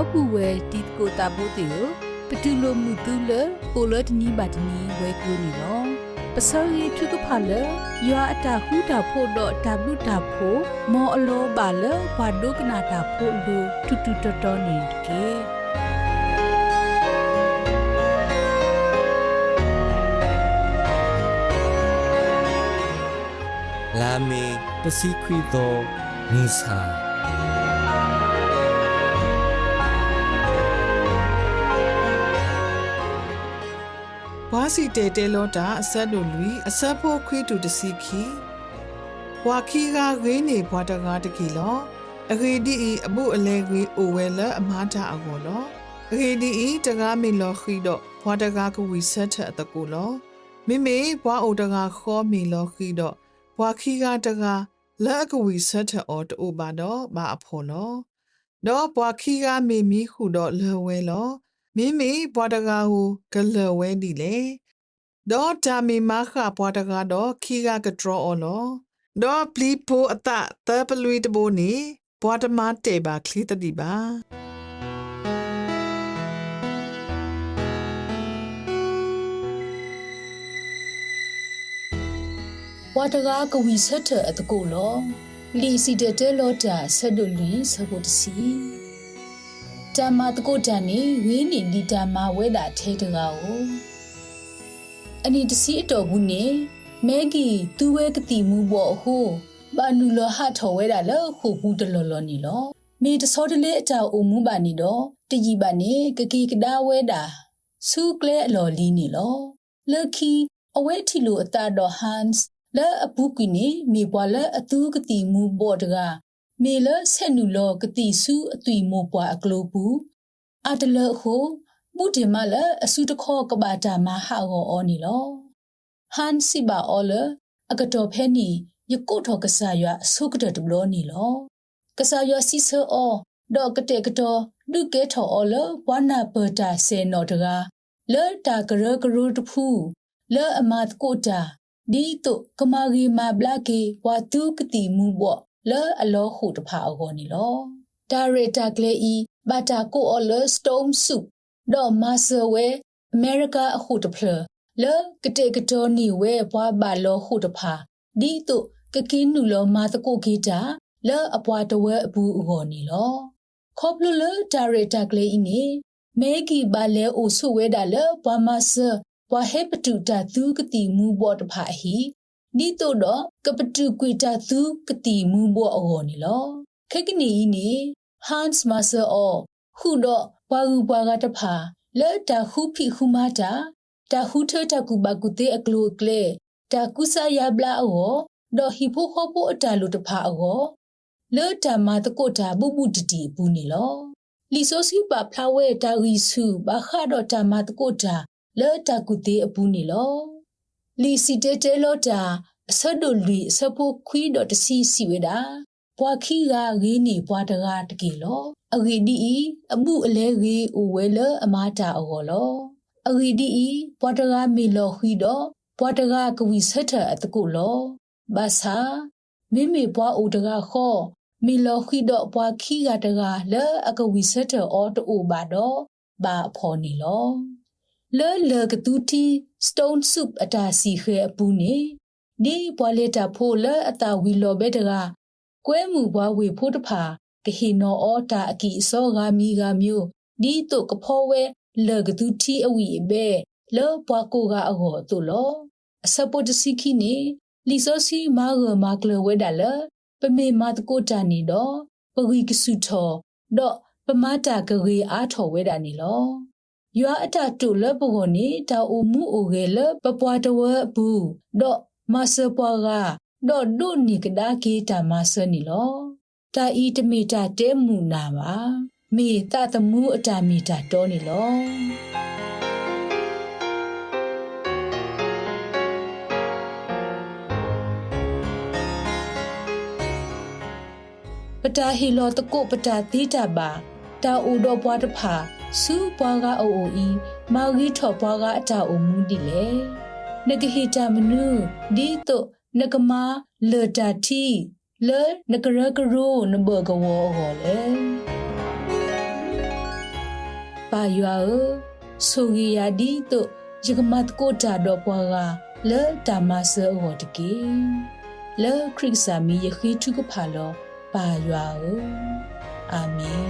လောပူဝဲတီကိုတာဘိုတေယပတူလိုမှုတူလပိုလတ်နီဘတ်နီဝဲကူနီလောပစောရီထုကဖာလယွာအတာဟူတာဖို့တော့တဘလူတာဖို့မောအလောပါလဘာဒုကနာတာဖို့လူတူတူတော်တော်နေတကေလာမေပစီခွီသောမူဆာ ဘွားစီတဲတဲလောတာအဆက်တို့လူအဆက်ဖို့ခွေးတူတစီခီဘွာခီကဂိနေဘွာတကားတကီလောအဂေဒီအီအမှုအလဲဂေအိုဝဲလအမားတာအကောလောအဂေဒီအီတကားမီလောခီတော့ဘွာတကားကဝီဆက်ထအတကူလောမိမေဘွာအိုတကားခေါ်မီလောခီတော့ဘွာခီကတကားလက်အကဝီဆက်ထအော်တူပါတော့ဘာအဖော်လောတော့ဘွာခီကမေမီခုတော့လဲဝဲလော မိမိဘွားတကားဟုဂလဝဲဒီလေဒေါ်တာမီမခဘွားတကားတော့ခီကကဒရောအော်လောဒေါ်ပလီပိုအတသပလွေတဘိုနီဘွားတမတေပါခလီတတိပါဝါတကားကဝီဆက်ထအတကိုလောလီစီတတဲလောတာဆက်ဒိုလီဆဘတ်စီ တမတကိုတန်နေဝင်းနေလီတာမဝဲတာထဲတကားကိုအနီတစီအတော်ဘူးနေမဲဂီသူဝဲကတိမှုဘောဟိုဘာနူလဟထော်ဝဲတာလောခုဘူးတလောလောနေလောမေတစောတလေအတောအုံမှုပါနေတော့တကြီးပါနေကကီကဒါဝဲတာစူကလဲအလော်လီနေလောလခီအဝဲထီလိုအတာတော်ဟန်စ်လဲအပူကွီနေမေပွာလဲအတူကတိမူဘော့တက မေလဆက်နူလောကတိစုအသွီမိုပွာအကလိုပူအတလဟုမှုတင်မလဲအစုတခောကဘာတာမဟာဟောအောနီလောဟန်စီဘာအောလအကတော်ဖဲနီယကုတ်ထောကဆာယဆုကတတဘလောနီလောကဆာယစီဆောအောဒေါကတဲ့ကတော်ဒုကဲထောအောလဘဝနာပတာဆေနောတကလဲတာကရကရူတဖူလဲအမတ်ကိုတာဒီတုကမာဂီမာဘလာကေဝါတုကတိမူဘော လဲအလောဟုတဖာအကောနီလောဒါရတာကလေဤဘာတာကိုအော်လစတုံးဆုဒေါ်မာဆဝဲအမေရိကအခုတဖလလဲကတေကတော်နီဝဲဘွားဘာလောဟုတဖာဒီတုကကင်းနူလောမာတကိုဂီတာလဲအပွားတဝဲအဘူးအကောနီလောခေါပလလဒါရတာကလေဤနေမဲဂီဘာလဲအိုဆုဝဲတာလဲဘွားမာဆဘွာဟေပတူတာသူကတိမူဘောတဖာဟီ နီတိုတော့ကပတူကွေတာသူကတိမူဘောအောနီလောခက်ကနီနီဟန်စ်မာဆာအောခုတော့ဘွာဂူဘွာကတဖာလဲတာခုဖိခုမာတာတာဟုထတာကူဘကူတေအကလိုကလေတာကုဆာယဘလာအောဒေါ်ဟီဖိုခေါပိုအတာလူတဖာအောလဲတာမာတကိုတာဘူဘူတတီဘူးနီလောလီဆိုစီပါဖလာဝဲတာရီစုဘာခါတော့တာမာတကိုတာလဲတာကူတေအပူနေလော လီစီတဲတဲလောတာအဆက်တို့လူအဆက်ဖို့ခွီးတော့တစီစီဝဲတာဘွာခီကဂေးနေဘွာတကားတကေလောအဂီဒီအီအမှုအလဲဂေးအိုဝဲလအမာတာအောလောအဂီဒီအီဘွာတကားမီလောခွီးတော့ဘွာတကားကဝီဆက်ထအတကုလောဘာသာမိမိဘွာအိုတကားခောမီလောခွီးတော့ဘွာခီကတကားလဲအကဝီဆက်ထအောတူဘာတော့ဘာဖော်နေလော လဲလဲကတူတီ stone soup အတာစီခဲအပူနေဒီပွားလက်တာဖိုလဲအတာဝီလောဘဲတကကွဲမှုဘွားဝေဖိုးတဖာကဟီနောအောတာအကီစောဂါမီဂါမျိုးဒီတုကဖောဝဲလဲကတူတီအဝီဘဲလဲပွားကိုကအဟောတူလောအစပုတ်စီခိနေလီဆိုစီမာဂမာကလဝဲဒါလပမေမာတကိုတာနေတော့ပဂီကစုထောတော့ပမတာကကြီးအားထော်ဝဲတာနေလော ယွာအတတုလပကိုနေတာအုံမှုအိုဂဲလပပွားတဝဘူးတော့မဆပွားကတော့ဒုနိကဒါကေတာမဆနီလောတာဤတမီတာတဲမူနာပါမေတတမှုအတာမီတာတောနေလောပတာဟီလောတကုပတာတိတာပါတာဥတော်ပွားတဖာ စူပွားကအအိုအီမာဂီထော်ပွားကအတာအုံမူဒီလေနဂဟီတာမနုဒီတုနကမာလေတာတီလေနကရကရိုနဘကဝောဟောလေပါရွာအဆိုရီယာဒီတော့ယကမတ်ကိုတာတော့ပွားကလဲတာမဆောဟောတကေလဲခရစ်စာမီယခိထုကဖာလောပါရွာအအာမင်